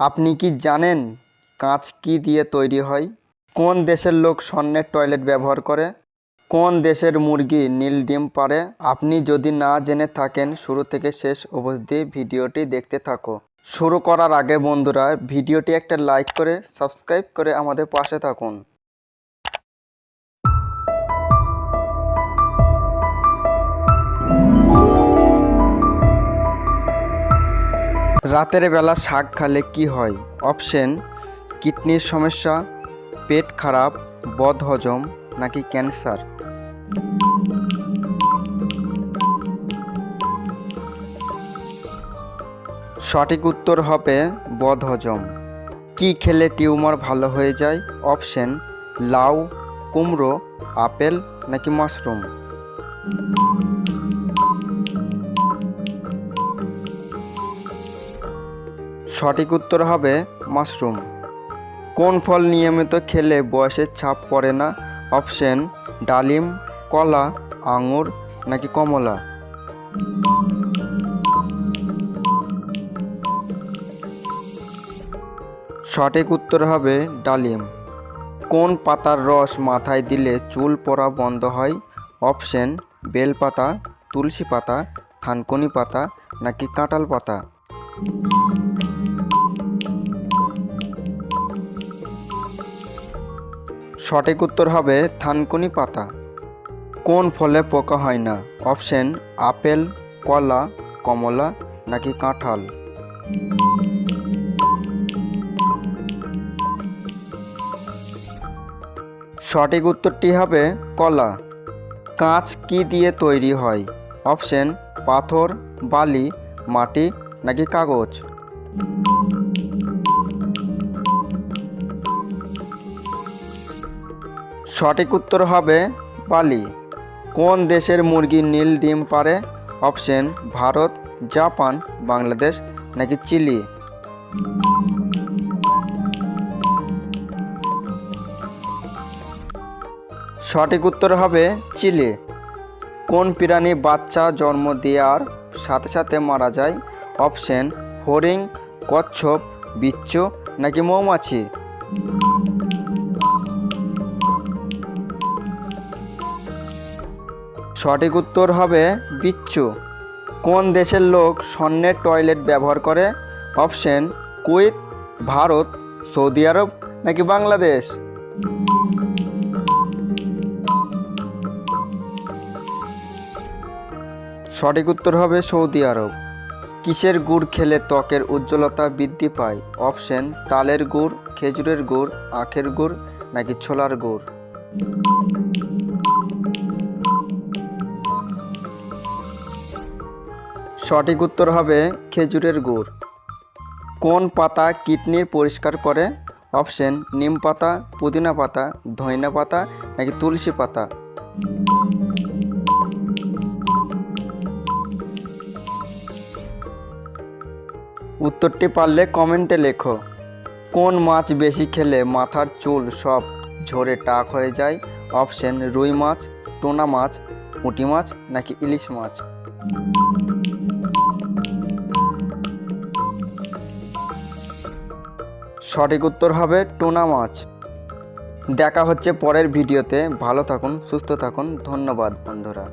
আপনি কি জানেন কাঁচ কি দিয়ে তৈরি হয়? কোন দেশের লোক স্বর্ণের টয়লেট ব্যবহার করে? কোন দেশের মুরগি নীল ডিম পারে আপনি যদি না জেনে থাকেন, শুরু থেকে শেষ অবধি ভিডিওটি দেখতে থাকো। শুরু করার আগে বন্ধুরা, ভিডিওটি একটা লাইক করে, সাবস্ক্রাইব করে আমাদের পাশে থাকুন। রাতের বেলা শাক খালে কি হয়? অপশন, কিডনির সমস্যা, পেট খারাপ বদহজম নাকি ক্যান্সার? সঠিক উত্তর হবে বদহজম কি খেলে টিউমার ভালো হয়ে যায়? অপশন, লাউ, কুমড়ো, আপেল, নাকি মাশরুম? সঠিক উত্তর হবে মাশরুম। কোন ফল নিয়মিত খেলে বয়সের ছাপ পড়ে না? অপশন, ডালিম, কলা, আঙুর নাকি কমলা? সঠিক উত্তর হবে ডালিম। কোন পাতার রস মাথায় দিলে চুল পড়া বন্ধ হয়? অপশন, বেলপাতা, তুলসী পাতা, থানকুনি পাতা নাকি কাঁঠাল পাতা? সঠিক উত্তর হবে থানকুনি পাতা। কোন ফলে পোকা হয় না? অপশন, আপেল, কলা, কমলা নাকি কাঁঠাল? সঠিক উত্তরটি হবে কলা। কাঁচ কি দিয়ে তৈরি হয়? অপশন, পাথর, বালি, মাটি নাকি কাগজ? সঠিক উত্তর হবে বালি। কোন দেশের মুরগি নীল ডিম পারে অপশন, ভারত, জাপান, বাংলাদেশ, নাকি চিলি? সঠিক উত্তর হবে চিলি। কোন প্রাণী বাচ্চা জন্ম দেওয়ার সাথে সাথে মারা যায়? অপশন হরিং কচ্ছপ, বিচ্ছু, নাকি মৌমাছি? সঠিক উত্তর হবে বিচ্ছু। কোন দেশের লোক স্বর্ণের টয়লেট ব্যবহার করে? Option, Kuwait, Bharat, Saudi Arab নাকি বাংলাদেশ? সঠিক উত্তর হবে সৌদি আরব। কিসের গুড় খেলে ত্বকের উজ্জ্বলতা বৃদ্ধি পায়? অপশন, তালের গুড়, খেজুরের গুড়, আখের গুড় নাকি ছোলার গুড়? সঠিক উত্তর হবে খেজুরের গুড়। কোন পাতা কিডনির পরিষ্কার করে? অপশন, নিম পাতা, পুদিনা পাতা, ধইনা পাতা নাকি তুলসী পাতা? উত্তরটি পারলে কমেন্টে লেখো। কোন মাছ বেশি খেলে মাথার চুল সব ঝরে টাক হয়ে যায়? অপশন, রুই মাছ, টোনা মাছ, পুঁটি মাছ নাকি ইলিশ মাছ? সঠিক উত্তর হবে টুনা মাছ। দেখা হচ্ছে পরের ভিডিওতে। ভালো থাকুন, সুস্থ থাকুন। ধন্যবাদ, বন্ধুরা।